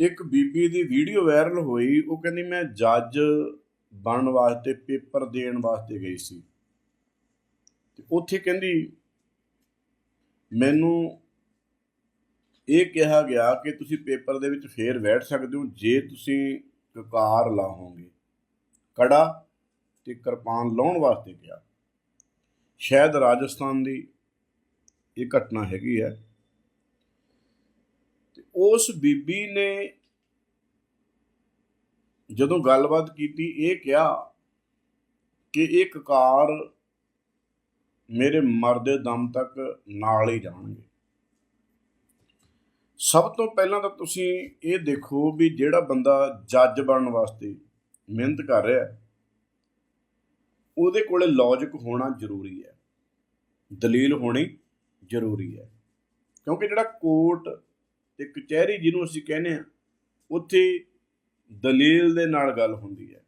ਇੱਕ ਬੀਬੀ ਦੀ video viral ਹੋਈ, ਉਹ ਕਹਿੰਦੀ ਮੈਂ ਜੱਜ ਬਣਨ ਵਾਸਤੇ, ਪੇਪਰ ਦੇਣ ਵਾਸਤੇ ਗਈ ਸੀ। ਤੇ ਉੱਥੇ ਕਹਿੰਦੀ, ਮੈਨੂੰ ਇਹ ਕਿਹਾ ਗਿਆ ਕਿ ਤੁਸੀਂ ਪੇਪਰ ਦੇ ਵਿੱਚ ਫੇਰ ਬੈਠ ਸਕਦੇ ਹੋ, ਜੇ ਤੁਸੀਂ ਕਕਾਰ ਲਾਹੋਗੇ। ਕੜਾ ਤੇ ਕਿਰਪਾਨ ਲਾਉਣ ਵਾਸਤੇ ਕਿਹਾ। ਸ਼ਾਇਦ ਰਾਜਸਥਾਨ ਦੀ ਇਹ ਘਟਨਾ ਹੈਗੀ ਹੈ। ਉਸ ਬੀਬੀ ਨੇ ਜਦੋਂ ਗੱਲਬਾਤ ਕੀਤੀ, ਇਹ ਕਿਹਾ ਕਿ ਇਹ ਕਕਾਰ ਮੇਰੇ ਮਰਦੇ ਦਮ ਤੱਕ ਨਾਲ ਹੀ ਜਾਣਗੇ। ਸਭ ਤੋਂ ਪਹਿਲਾਂ ਤਾਂ ਤੁਸੀਂ ਇਹ ਦੇਖੋ ਵੀ ਜਿਹੜਾ ਬੰਦਾ ਜੱਜ ਬਣਨ ਵਾਸਤੇ ਮਿਹਨਤ ਕਰ ਰਿਹਾ, ਉਹਦੇ ਕੋਲੇ ਲੌਜੀਕ ਹੋਣਾ ਜ਼ਰੂਰੀ ਹੈ। ਦਲੀਲ ਹੋਣੀ ਜ਼ਰੂਰੀ ਹੈ। ਕਿਉਂਕਿ ਜਿਹੜਾ ਕੋਰਟ ਤੇ ਕਚਹਿਰੀ ਜਿਹਨੂੰ ਅਸੀਂ ਕਹਿੰਦੇ ਆ ਉੱਥੇ ਦਲੀਲ ਦੇ ਨਾਲ ਗੱਲ ਹੁੰਦੀ ਹੈ।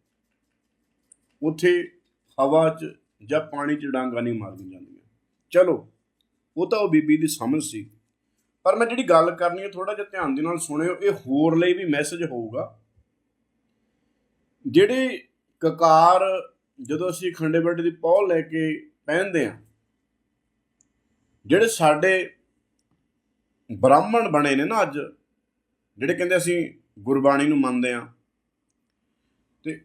ਉੱਥੇ ਹਵਾ 'ਚ ਜਾਂ ਪਾਣੀ 'ਚ ਡਾਂਗਾਂ ਨਹੀਂ ਮਾਰੀਆਂ ਜਾਂਦੀਆਂ। ਚਲੋ, ਉਹ ਤਾਂ ਉਹ ਬੀਬੀ ਦੀ ਸਮਝ ਸੀ। ਪਰ ਮੈਂ ਜਿਹੜੀ ਗੱਲ ਕਰਨੀ ਹੈ ਥੋੜਾ ਜਿਹਾ ਧਿਆਨ ਦੇ ਨਾਲ ਸੁਣਿਓ, ਇਹ ਹੋਰ ਲਈ ਵੀ ਮੈਸੇਜ ਹੋਊਗਾ। ਜਿਹੜੇ ਕਕਾਰ ਜਦੋਂ ਅਸੀਂ ਖੰਡੇ ਬੱਟੇ ਦੀ ਪੌਲ ਲੈ ਕੇ ਪਹਿਨਦੇ ਆ ਜਿਹੜੇ ਸਾਡੇ ਬ੍ਰਾਹਮਣ ਬਣੇ ਨੇ ਨਾ ਅੱਜ, ਜਿਹੜੇ ਕਹਿੰਦੇ ਅਸੀਂ ਗੁਰਬਾਣੀ ਨੂੰ ਮੰਨਦੇ ਆ ਤੇ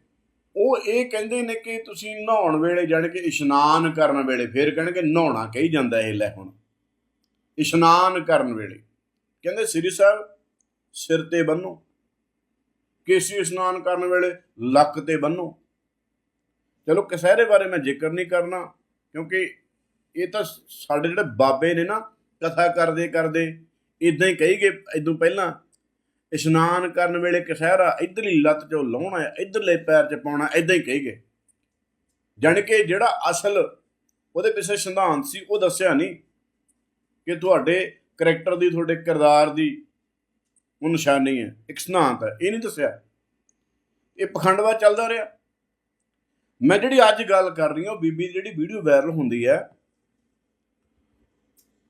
ਉਹ ਇਹ ਕਹਿੰਦੇ ਨੇ ਕਿ ਤੁਸੀਂ ਨਹਾਉਣ ਵੇਲੇ ਜਾਣੀ ਕਿ ਇਸ਼ਨਾਨ ਕਰਨ ਵੇਲੇ, ਫਿਰ ਕਹਿਣਗੇ ਨਹਾਉਣਾ ਕਹੀ ਜਾਂਦਾ ਇਹ ਲੈ ਹੁਣ। ਇਸ਼ਨਾਨ ਕਰਨ ਵੇਲੇ। ਕਹਿੰਦੇ ਸ੍ਰੀ ਸਾਹਿਬ, ਸਿਰ ਤੇ ਬੰਨੋ। ਕੇਸੀ ਇਸ਼ਨਾਨ ਕਰਨ ਵੇਲੇ ਲੱਕ ਤੇ ਬੰਨੋ। ਚਲੋ ਕਸਹਿਰੇ ਬਾਰੇ ਮੈਂ ਜ਼ਿਕਰ ਨਹੀਂ ਕਰਨਾ, ਕਿਉਂਕਿ ਇਹ ਤਾਂ ਸਾਡੇ ਜਿਹੜੇ ਬਾਬੇ ਨੇ ਨਾ, ਕਥਾ ਕਰਦੇ ਕਰਦੇ ਇਦਾਂ ਹੀ ਕਹੀ ਗਏ ਇਦੋਂ ਪਹਿਲਾਂ ਇਸ਼ਨਾਨ ਕਰਨ ਵੇਲੇ ਕਸਹਿਰਾ ਇਧਰਲੀ ਲੱਤ ਚੋਂ ਲਾਉਣਾ ਹੈ ਇਧਰਲੇ ਪੈਰ 'ਚ ਪਾਉਣਾ ਇਦਾਂ ਹੀ ਕਹੀ ਗਏ। ਜਾਣੀ ਕਿ ਜਿਹੜਾ ਅਸਲ ਉਹਦੇ ਪਿੱਛੇ ਸਿਧਾਂਤ ਸੀ, ਉਹ ਦੱਸਿਆ ਨਹੀਂ ਕਿ ਤੁਹਾਡੇ ਕਰੈਕਟਰ ਦੀ, ਤੁਹਾਡੇ ਕਿਰਦਾਰ ਦੀ ਉਹ ਨਿਸ਼ਾਨੀ ਹੈ, ਇੱਕ ਸਿਧਾਂਤ ਹੈ, ਇਹ ਨਹੀਂ ਦੱਸਿਆ। ਇਹ ਪਖੰਡਵਾ ਚੱਲਦਾ ਰਿਹਾ। ਮੈਂ ਜਿਹੜੀ ਅੱਜ ਗੱਲ ਕਰ ਰਹੀ ਹਾਂ, ਉਹ ਬੀਬੀ ਦੀ ਜਿਹੜੀ ਵੀਡੀਓ ਵਾਇਰਲ ਹੁੰਦੀ ਹੈ,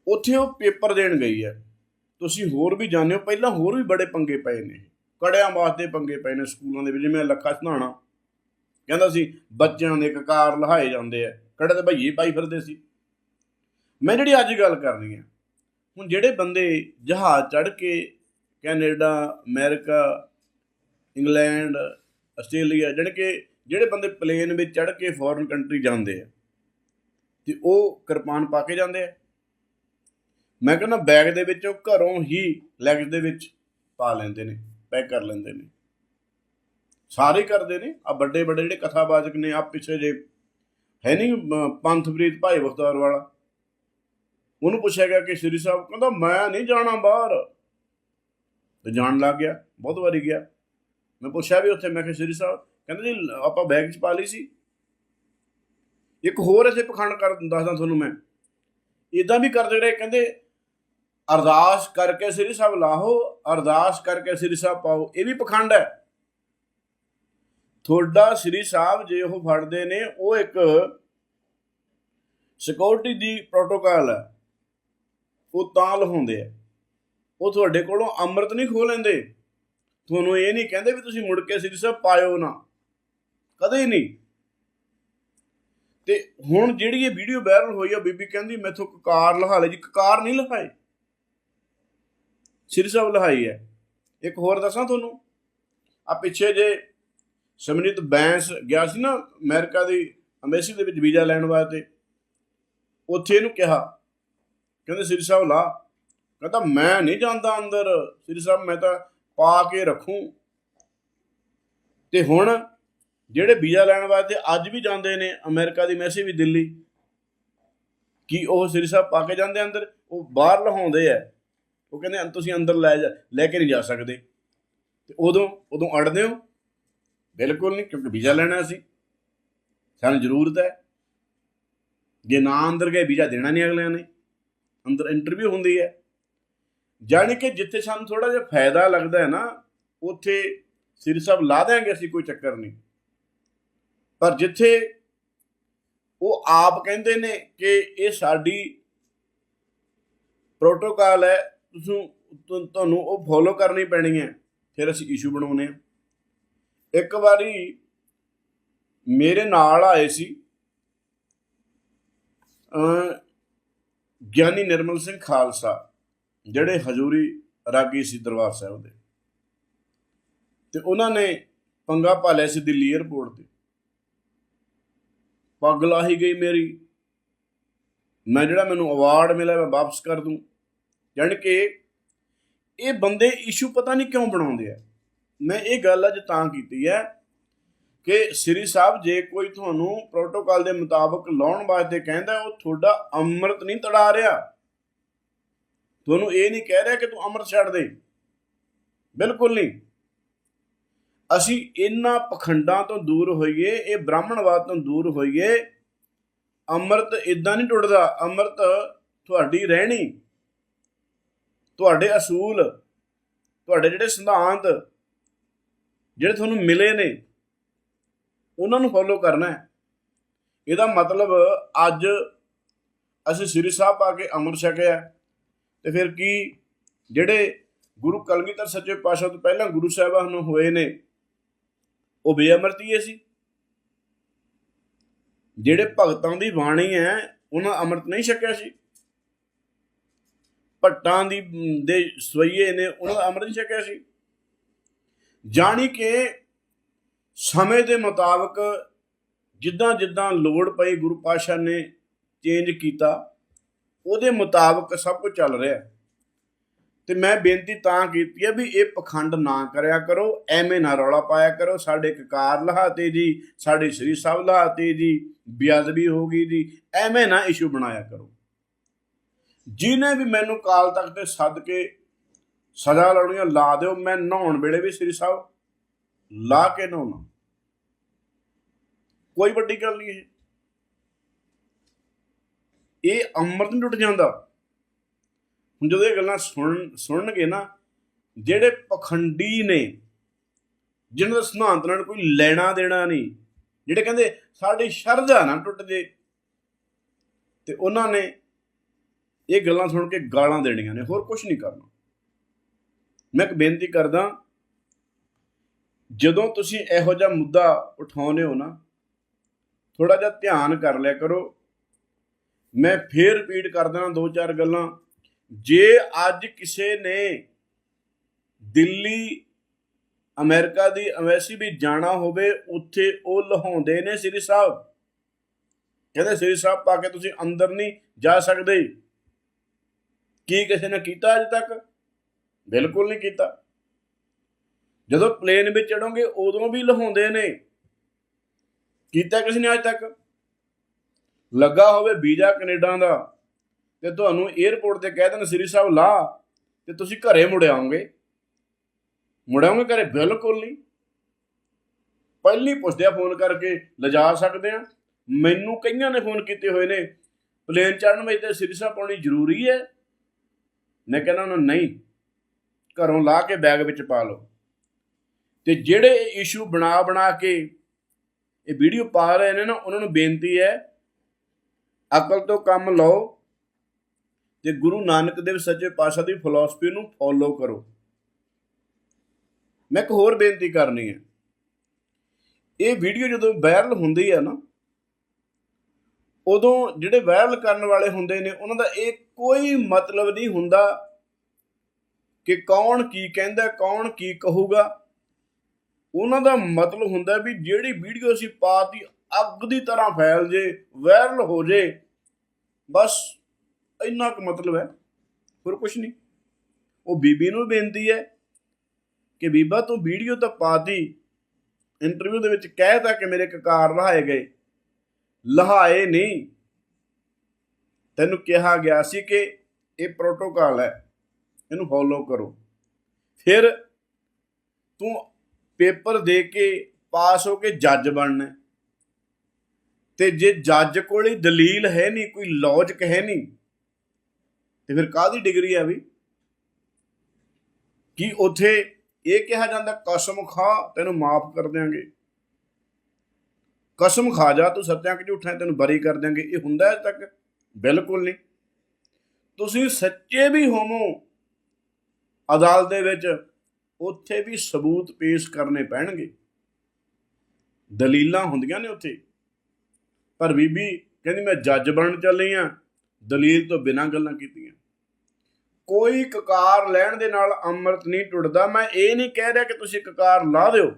ਉੱਥੇ ਉਹ ਪੇਪਰ ਦੇਣ ਗਈ ਹੈ। ਤੁਸੀਂ ਹੋਰ ਵੀ ਜਾਣਦੇ ਹੋ, ਪਹਿਲਾਂ ਹੋਰ ਵੀ ਬੜੇ ਪੰਗੇ ਪਏ ਨੇ। ਕੜਿਆਂ ਵਾਸਤੇ ਪੰਗੇ ਪਏ ਨੇ ਸਕੂਲਾਂ ਦੇ ਵਿੱਚ, ਜਿਵੇਂ ਲੱਖਾ ਸਧਾਣਾ। ਕਹਿੰਦਾ ਸੀ, ਬੱਚਿਆਂ ਦੇ ਕਕਾਰ ਲਹਾਏ ਜਾਂਦੇ ਆ। ਕੜੇ ਤੇ ਭਈਏ ਪਾਈ ਫਿਰਦੇ ਸੀ। ਮੈਂ ਜਿਹੜੀ ਅੱਜ ਗੱਲ ਕਰਨੀ ਹੈ ਹੁਣ ਜਿਹੜੇ ਬੰਦੇ ਜਹਾਜ਼ ਚੜ੍ਹ ਕੇ ਕੈਨੇਡਾ, ਅਮਰੀਕਾ, ਇੰਗਲੈਂਡ, ਆਸਟ੍ਰੇਲੀਆ ਜਿਹੜੇ ਕਿ ਜਿਹੜੇ ਬੰਦੇ ਪਲੇਨ ਵਿੱਚ ਚੜ੍ਹ ਕੇ ਫੋਰਨ ਕੰਟਰੀ ਜਾਂਦੇ ਆ, ਤੇ ਉਹ ਕਿਰਪਾਨ ਪਾ ਕੇ ਜਾਂਦੇ ਆ। ਮੈਂ ਕਹਿੰਦਾ ਬੈਗ ਦੇ ਵਿੱਚ ਉਹ ਘਰੋਂ ਹੀ ਲੈਗਜ਼ ਦੇ ਵਿੱਚ ਪਾ ਲੈਂਦੇ ਨੇ ਪੈਕ ਕਰ ਲੈਂਦੇ ਨੇ। ਸਾਰੇ ਕਰਦੇ ਨੇ ਆ ਵੱਡੇ ਵੱਡੇ ਜਿਹੜੇ ਕਥਾਵਾਚਕ ਨੇ ਆ ਪਿੱਛੇ ਜੇ ਹੈ ਨਹੀਂ ਪੰਥਪ੍ਰੀਤ ਭਾਈ ਬਖਤਾਰ ਵਾਲਾ। ਉਹਨੂੰ ਪੁੱਛਿਆ ਗਿਆ ਕਿ ਸ੍ਰੀ ਸਾਹਿਬ, ਕਹਿੰਦਾ ਮੈਂ ਨਹੀਂ ਜਾਣਾ ਬਾਹਰ। ਤੇ ਜਾਣ ਲੱਗ ਗਿਆ, ਬਹੁਤ ਵਾਰੀ ਗਿਆ। ਮੈਂ ਪੁੱਛਿਆ ਵੀ ਉੱਥੇ, ਮੈਂ ਕਿਹਾ ਸ੍ਰੀ ਸਾਹਿਬ, ਕਹਿੰਦਾ ਜੀ, ਆਪਾਂ ਬੈਗ 'ਚ ਪਾ ਲਈ ਸੀ। ਇੱਕ ਹੋਰ ਐਸੇ ਪਖੰਡ ਕਰ ਦੱਸਦਾ ਤੁਹਾਨੂੰ ਮੈਂ। ਇਦਾਂ ਵੀ ਕਰਦੇ ਰਹੇ, ਕਹਿੰਦੇ ਅਰਦਾਸ ਕਰਕੇ ਸ੍ਰੀ ਸਾਹਿਬ ਲਾਹੋ, ਅਰਦਾਸ ਕਰਕੇ ਸ੍ਰੀ ਸਾਹਿਬ ਪਾਓ। ਇਹ ਵੀ ਪਖੰਡ ਹੈ। ਤੁਹਾਡਾ ਸ੍ਰੀ ਸਾਹਿਬ ਜੇ ਉਹ ਫੜਦੇ ਨੇ, ਉਹ ਇੱਕ ਸਿਕਿਉਰਿਟੀ ਦੀ ਪ੍ਰੋਟੋਕਾਲ ਹੈ। ਉਹ ਤਾਂ ਲਹਾਉਂਦੇ ਆ। ਉਹ ਤੁਹਾਡੇ ਕੋਲੋਂ ਅੰਮ੍ਰਿਤ ਨਹੀਂ ਖੋ ਲੈਂਦੇ। ਤੁਹਾਨੂੰ ਇਹ ਨਹੀਂ ਕਹਿੰਦੇ ਵੀ ਤੁਸੀਂ ਮੁੜ ਕੇ ਸ੍ਰੀ ਸਾਹਿਬ ਪਾਇਓ ਨਾ। ਕਦੇ ਨਹੀਂ। ਤੇ ਹੁਣ ਜਿਹੜੀ ਇਹ ਵੀਡੀਓ ਵਾਇਰਲ ਹੋਈ ਆ, ਬੀਬੀ ਕਹਿੰਦੀ, ਮੈਥੋਂ ਕਕਾਰ ਲਹਾ ਲੈ। ਜੀ, ਕਕਾਰ ਨਹੀਂ ਲਹਾਏ। ਸ੍ਰੀ ਸਾਹਿਬ ਲਹਾਈ ਹੈ। ਇੱਕ ਹੋਰ ਦੱਸਾਂ ਤੁਹਾਨੂੰ। ਆ ਪਿੱਛੇ ਜੇ ਸਮਰਿਤ ਬੈਂਸ ਗਿਆ ਸੀ ਨਾ ਅਮਰੀਕਾ ਦੀ ਅੰਬੈਸੀ ਦੇ ਵਿੱਚ ਵੀਜ਼ਾ ਲੈਣ ਵਾਸਤੇ, ਉੱਥੇ ਇਹਨੂੰ ਕਿਹਾ। ਕਹਿੰਦੇ ਸ੍ਰੀ ਸਾਹਿਬ ਲਾ। ਕਹਿੰਦਾ ਮੈਂ ਨਹੀਂ ਜਾਂਦਾ ਅੰਦਰ, ਸ੍ਰੀ ਸਾਹਿਬ ਮੈਂ ਤਾਂ ਪਾ ਕੇ ਰੱਖੂੰ। ਤੇ ਹੁਣ ਜਿਹੜੇ ਵੀਜ਼ਾ ਲੈਣ ਵਾਸਤੇ ਅੱਜ ਵੀ ਜਾਂਦੇ ਨੇ ਅਮਰੀਕਾ ਦੀ ਮੈਸੀ ਵੀ ਦਿੱਲੀ, ਕੀ ਉਹ ਸ੍ਰੀ ਸਾਹਿਬ ਪਾ ਕੇ ਜਾਂਦੇ ਅੰਦਰ? ਉਹ ਬਾਹਰ ਲਹਾਉਂਦੇ ਆ। ਉਹ ਕਹਿੰਦੇ ਤੁਸੀਂ ਅੰਦਰ ਲੈ ਜਾ, ਲੈ ਕੇ ਨਹੀਂ ਜਾ ਸਕਦੇ। ਤੇ ਉਦੋਂ ਉਦੋਂ ਅੜਦੇ ਹੋ? ਬਿਲਕੁਲ ਨਹੀਂ, ਕਿਉਂਕਿ ਵੀਜ਼ਾ ਲੈਣਾ ਸੀ। ਸਾਨੂੰ ਜ਼ਰੂਰਤ ਹੈ। ਜੇ ਨਾ ਅੰਦਰ ਗਏ, ਵੀਜ਼ਾ ਦੇਣਾ ਨਹੀਂ ਅਗਲਿਆਂ ਨੇ। ਅੰਦਰ ਇੰਟਰਵਿਊ ਹੁੰਦੀ ਹੈ। ਜਾਣੀ ਕਿ ਜਿੱਥੇ ਸਾਨੂੰ ਥੋੜਾ ਜਿਹਾ ਫਾਇਦਾ ਲੱਗਦਾ ਹੈ ਨਾ, ਉੱਥੇ ਸ੍ਰੀ ਸਾਹਿਬ ਲਾ ਦੇਾਂਗੇ ਅਸੀਂ, ਕੋਈ ਚੱਕਰ ਨਹੀਂ। ਪਰ ਜਿੱਥੇ ਉਹ ਆਪ ਕਹਿੰਦੇ ਨੇ ਕਿ ਇਹ ਸਾਡੀ ਪ੍ਰੋਟੋਕਾਲ ਹੈ ਤੁਸੀਂ ਤੁਹਾਨੂੰ ਉਹ ਫੋਲੋ ਕਰਨੀ ਪੈਣੀ ਹੈ। ਫਿਰ ਅਸੀਂ ਇਸ਼ੂ ਬਣਾਉਨੇ ਆ ਇੱਕ ਵਾਰੀ ਮੇਰੇ ਨਾਲ ਆਏ ਸੀ ਅ ਗਿਆਨੀ ਨਿਰਮਲ ਸਿੰਘ ਖਾਲਸਾ, ਜਿਹੜੇ ਹਜੂਰੀ ਰਾਗੀ ਸੀ ਦਰਬਾਰ ਸਾਹਿਬ ਦੇ। ਤੇ ਉਹਨਾਂ ਨੇ ਪੰਗਾ ਪਾਲਿਆ ਸੀ ਦਿੱਲੀ 에ਅਰਪੋਰਟ ਤੇ। ਪੱਗ ਲਾਹੀ ਗਈ ਮੇਰੀ। ਮੈਂ ਜਿਹੜਾ ਮੈਨੂੰ ਅਵਾਰਡ ਮਿਲਿਆ, ਮੈਂ ਵਾਪਸ ਕਰ ਦੂੰ। ਜਾਣੀ ਕਿ ਇਹ ਬੰਦੇ ਇਸ਼ੂ ਪਤਾ ਨਹੀਂ ਕਿਉਂ ਬਣਾਉਂਦੇ ਆ। ਮੈਂ ਇਹ ਗੱਲ ਅੱਜ ਤਾਂ ਕੀਤੀ ਹੈ ਕਿ ਸ੍ਰੀ ਸਾਹਿਬ ਜੇ ਕੋਈ ਤੁਹਾਨੂੰ ਪ੍ਰੋਟੋਕਾਲ ਦੇ ਮੁਤਾਬਕ ਲਾਉਣ ਵਾਸਤੇ ਕਹਿੰਦਾ ਉਹ ਤੁਹਾਡਾ ਅੰਮ੍ਰਿਤ ਨਹੀਂ ਤੜਾ ਰਿਹਾ। ਤੁਹਾਨੂੰ ਇਹ ਨਹੀਂ ਕਹਿ ਰਿਹਾ ਕਿ ਤੂੰ ਅੰਮ੍ਰਿਤ ਛੱਡ ਦੇ। ਬਿਲਕੁਲ ਨਹੀਂ। ਅਸੀਂ ਇਹਨਾਂ ਪਖੰਡਾਂ ਤੋਂ ਦੂਰ ਹੋਈਏ, ਇਹ ਬ੍ਰਾਹਮਣਵਾਦ ਤੋਂ ਦੂਰ ਹੋਈਏ। ਅੰਮ੍ਰਿਤ ਇਦਾਂ ਨਹੀਂ ਟੁੱਟਦਾ, ਅੰਮ੍ਰਿਤ ਤੁਹਾਡੀ ਰਹਿਣੀ। ਤੁਹਾਡੇ ਅਸੂਲ, ਤੁਹਾਡੇ ਜਿਹੜੇ ਸਿਧਾਂਤ, ਜਿਹੜੇ ਤੁਹਾਨੂੰ ਮਿਲੇ ਨੇ, ਉਹਨਾਂ ਨੂੰ ਫੋਲੋ ਕਰਨਾ ਹੈ। ਇਹਦਾ ਮਤਲਬ ਅੱਜ ਅਸੀਂ ਸ੍ਰੀ ਸਾਹਿਬ ਆ ਕੇ ਅੰਮ੍ਰਿਤ ਛਕਿਆ ਤੇ ਫਿਰ ਕੀ ਜਿਹੜੇ ਗੁਰੂ ਕਲਗੀਧਰ ਸੱਚੇ ਪਾਤਸ਼ਾਹ ਤੋਂ ਪਹਿਲਾਂ ਗੁਰੂ ਸਾਹਿਬਾਨ ਨੂੰ ਹੋਏ ਨੇ, ਉਹ ਬੇਅਮਰਤੀਏ ਸੀ ਜਿਹੜੇ ਭਗਤਾਂ ਦੀ ਬਾਣੀ ਹੈ, ਉਹਨਾਂ ਅੰਮ੍ਰਿਤ ਨਹੀਂ ਛਕਿਆ ਸੀ ਭੱਟਾਂ ਦੀ ਦੇ ਸਵਈਏ ਨੇ, ਉਹਨਾਂ ਦਾ ਅੰਮ੍ਰਿਤ ਛਕਿਆ ਸੀ। ਜਾਣੀ ਕਿ ਸਮੇਂ ਦੇ ਮੁਤਾਬਕ ਜਿੱਦਾਂ ਜਿੱਦਾਂ ਲੋੜ ਪਈ ਗੁਰੂ ਪਾਤਸ਼ਾਹ ਨੇ ਚੇਂਜ ਕੀਤਾ, ਉਹਦੇ ਮੁਤਾਬਕ ਸਭ ਕੁਝ ਚੱਲ ਰਿਹਾ। ਹੈ। ਤੇ ਮੈਂ ਬੇਨਤੀ ਤਾਂ ਕੀਤੀ ਹੈ ਵੀ ਇਹ ਪਖੰਡ ਨਾ ਕਰਿਆ ਕਰੋ, ਐਵੇਂ ਨਾ ਰੌਲਾ ਪਾਇਆ ਕਰੋ। ਸਾਡੇ ਕਕਾਰ ਲਹਾਤੇ ਜੀ, ਸਾਡੇ ਸ੍ਰੀ ਸਾਹਿਬ ਲਹਾਤੇ ਜੀ ਬਿਆਦਬੀ ਹੋ ਗਈ ਜੀ, ਐਵੇਂ ਨਾ ਇਸ਼ੂ ਬਣਾਇਆ ਕਰੋ। ਜਿਹਨੇ ਵੀ ਮੈਨੂੰ ਕਾਲ ਤੱਕ ਤੇ ਸੱਦ ਕੇ ਸਜ਼ਾ ਲਾਉਣੀ ਲਾ ਦਿਓ, ਮੈਂ ਨਹਾਉਣ ਵੇਲੇ ਵੀ ਸ੍ਰੀ ਸਾਹਿਬ ਲਾ ਕੇ ਨਹਾਉਣਾ। ਕੋਈ ਵੱਡੀ ਗੱਲ ਨਹੀਂ ਹੈ। ਇਹ ਅੰਮ੍ਰਿਤ ਨਹੀਂ ਟੁੱਟ ਜਾਂਦਾ। ਹੁਣ ਜਦੋਂ ਇਹ ਗੱਲਾਂ ਸੁਣਨ ਸੁਣਨਗੇ ਨਾ, ਜਿਹੜੇ ਪਖੰਡੀ ਨੇ, ਜਿਨ੍ਹਾਂ ਦਾ ਸਿਧਾਂਤ ਨਾਲ ਕੋਈ ਲੈਣਾ ਦੇਣਾ ਨਹੀਂ, ਜਿਹੜੇ ਕਹਿੰਦੇ ਸਾਡੀ ਸ਼ਰਧਾ ਨਾ ਟੁੱਟ ਜੇ, ਤੇ ਉਹਨਾਂ ਨੇ ਇਹ ਗੱਲਾਂ ਸੁਣ ਕੇ ਗਾਲਾਂ ਦੇਣੀਆਂ ਨੇ, ਹੋਰ ਕੁਝ ਨਹੀਂ ਕਰਨਾ। ਮੈਂ ਇੱਕ ਬੇਨਤੀ ਕਰਦਾ, ਜਦੋਂ ਤੁਸੀਂ ਇਹੋ ਜਿਹਾ ਮੁੱਦਾ ਉਠਾਉਂਦੇ ਹੋ ਨਾ ਥੋੜਾ ਜਿਹਾ ਧਿਆਨ ਕਰ ਲਿਆ ਕਰੋ। ਮੈਂ ਫੇਰ ਰਿਪੀਟ ਕਰ ਦੇਣਾ ਦੋ ਚਾਰ ਗੱਲਾਂ। ਜੇ ਅੱਜ ਕਿਸੇ ਨੇ ਦਿੱਲੀ, ਅਮਰੀਕਾ ਦੀ ਐਮਬੈਸੀ ਵੀ ਜਾਣਾ ਹੋਵੇ, ਉੱਥੇ ਉਹ ਲਹਾਉਂਦੇ ਨੇ ਸ੍ਰੀ ਸਾਹਿਬ। ਕਹਿੰਦੇ ਸ੍ਰੀ ਸਾਹਿਬ, ਪਾ ਕੇ ਤੁਸੀਂ ਅੰਦਰ ਨਹੀਂ ਜਾ ਸਕਦੇ। ਕੀ ਕਿਸੇ ਨੇ ਕੀਤਾ ਅਜੇ ਤੱਕ? ਬਿਲਕੁਲ ਨਹੀਂ ਕੀਤਾ। ਜਦੋਂ ਪਲੇਨ ਵਿੱਚ ਚੜੋਗੇ ਉਦੋਂ ਵੀ ਲਹਾਉਂਦੇ ਨੇ। ਕੀਤਾ ਕਿਸੇ ਨੇ ਅਜੇ ਤੱਕ? ਲੱਗਾ ਹੋਵੇ ਵੀਜ਼ਾ ਕੈਨੇਡਾ ਦਾ, ਤੇ ਤੁਹਾਨੂੰ 에ਅਰਪੋਰਟ ਤੇ ਕਹਿ ਦੇਣ, ਸ੍ਰੀ ਸਾਹਿਬ, ਲਾ, ਤੇ ਤੁਸੀਂ ਘਰੇ ਮੁੜ ਆਓਗੇ। ਮੁੜ ਆਉਂਗੇ ਘਰੇ? ਬਿਲਕੁਲ ਨਹੀਂ। ਪਹਿਲੀ ਪੁੱਛਦੇ ਆ ਫੋਨ ਕਰਕੇ, ਲਿਜਾ ਸਕਦੇ ਆ। ਮੈਨੂੰ ਕਈਆਂ ਨੇ ਫੋਨ ਕੀਤੇ ਹੋਏ ਨੇ। ਪਲੇਨ ਚੜਨ ਵਿੱਚ ਤੇ ਸ੍ਰੀ ਸਾਹਿਬ ਪਾਉਣੀ ਜ਼ਰੂਰੀ ਹੈ। ਮੈਂ ਕਹਿੰਦਾ ਉਹਨਾਂ ਨਹੀਂ, ਘਰੋਂ ਲਾ ਕੇ ਬੈਗ ਵਿੱਚ ਪਾ ਲਓ। ਤੇ ਜਿਹੜੇ ਇਹ ਇਸ਼ੂ ਬਣਾ ਬਣਾ ਕੇ ਇਹ ਵੀਡੀਓ ਪਾ ਰਹੇ ਨੇ ਨਾ, ਉਹਨਾਂ ਨੂੰ ਬੇਨਤੀ ਹੈ, ਅਕਲ ਤੋਂ ਕੰਮ ਲਓ ਤੇ ਗੁਰੂ ਨਾਨਕ ਦੇਵ ਸੱਚੇ ਪਾਤਸ਼ਾਹ ਦੀ ਫਿਲਾਸਫੀ ਨੂੰ ਫੋਲੋ ਕਰੋ। ਮੈਂ ਇੱਕ ਹੋਰ ਬੇਨਤੀ ਕਰਨੀ ਹੈ। ਇਹ ਵੀਡੀਓ ਜਦੋਂ ਵਾਇਰਲ ਹੁੰਦੀ ਹੈ ਨਾ, ਉਦੋਂ ਜਿਹੜੇ ਵਾਇਰਲ ਕਰਨ ਵਾਲੇ ਹੁੰਦੇ ਨੇ, ਉਹਨਾਂ ਦਾ ਇਹ ਕੋਈ ਮਤਲਬ ਨਹੀਂ ਹੁੰਦਾ ਕਿ ਕੌਣ ਕੀ ਕਹਿੰਦਾ, ਕੌਣ ਕੀ ਕਹੂਗਾ। ਉਹਨਾਂ ਦਾ ਮਤਲਬ ਹੁੰਦਾ ਵੀ ਜਿਹੜੀ ਵੀਡੀਓ ਅਸੀਂ ਪਾਤੀ, ਅੱਗ ਦੀ ਤਰ੍ਹਾਂ ਫੈਲ ਜੇ, ਵਾਇਰਲ ਹੋ ਜੇ, ਬਸ ਇੰਨਾ ਕੁ ਮਤਲਬ ਹੈ। ਹੋਰ ਕੁਝ ਨਹੀਂ। ਉਹ ਬੀਬੀ ਨੂੰ ਬੇਨਤੀ ਹੈ ਕਿ ਬੀਬਾ ਤੂੰ ਵੀਡੀਓ ਤਾਂ ਪਾਤੀ, ਇੰਟਰਵਿਊ ਦੇ ਵਿੱਚ ਕਹਿਤਾ ਕਿ ਮੇਰੇ ਕਕਾਰ ਲਹਾਏ ਗਏ। ਲਹਾਏ ਨਹੀਂ। ਤੈਨੂੰ ਕਿਹਾ ਗਿਆ ਸੀ ਕਿ ਇਹ ਪ੍ਰੋਟੋਕਾਲ ਹੈ, ਇਹਨੂੰ ਫੋਲੋ ਕਰੋ। ਫਿਰ ਤੂੰ ਪੇਪਰ ਦੇ ਕੇ ਪਾਸ ਹੋ ਕੇ ਜੱਜ ਬਣਨਾ ਹੈ। ਤੇ ਜੇ ਜੱਜ ਕੋਲ ਹੀ ਦਲੀਲ ਹੈ ਨਹੀਂ, ਕੋਈ ਲੌਜਿਕ ਹੈ ਨਹੀਂ, ਤੇ ਫਿਰ ਕਾਹਦੀ ਡਿਗਰੀ ਆ ਵੀ? ਕੀ ਉਥੇ ਇਹ ਕਿਹਾ ਜਾਂਦਾ, ਕਸਮ ਖਾ, ਤੈਨੂੰ ਮਾਫ ਕਰ ਦਿਆਂਗੇ। ਕਸਮ ਖਾ ਜਾ ਤੂੰ ਸੱਚਾਂ ਕਿ ਝੂਠਾਂ ਤੈਨੂੰ ਬਰੀ ਕਰ ਦਿਆਂਗੇ। ਇਹ ਹੁੰਦਾ ਹੈ ਤੱਕ? ਬਿਲਕੁਲ ਨਹੀਂ। ਤੁਸੀਂ ਸੱਚੇ ਵੀ ਹੋਵੋ, ਅਦਾਲਤ ਦੇ ਵਿੱਚ ਉੱਥੇ ਵੀ ਸਬੂਤ ਪੇਸ਼ ਕਰਨੇ ਪੈਣਗੇ। ਦਲੀਲਾਂ ਹੁੰਦੀਆਂ ਨੇ ਉੱਥੇ। ਪਰ ਬੀਬੀ, ਕਹਿੰਦੀ ਮੈਂ ਜੱਜ ਬਣਨ ਚੱਲੀ ਆ, ਦਲੀਲ ਤੋਂ ਬਿਨਾਂ ਗੱਲਾਂ ਕੀਤੀਆਂ। ਕੋਈ ਕਕਾਰ ਲੈਣ ਦੇ ਨਾਲ ਅੰਮ੍ਰਿਤ ਨਹੀਂ ਟੁੱਟਦਾ। ਮੈਂ ਇਹ ਨਹੀਂ ਕਹਿ ਰਿਹਾ ਕਿ ਤੁਸੀਂ ਕਕਾਰ ਲਾ ਦਿਓ।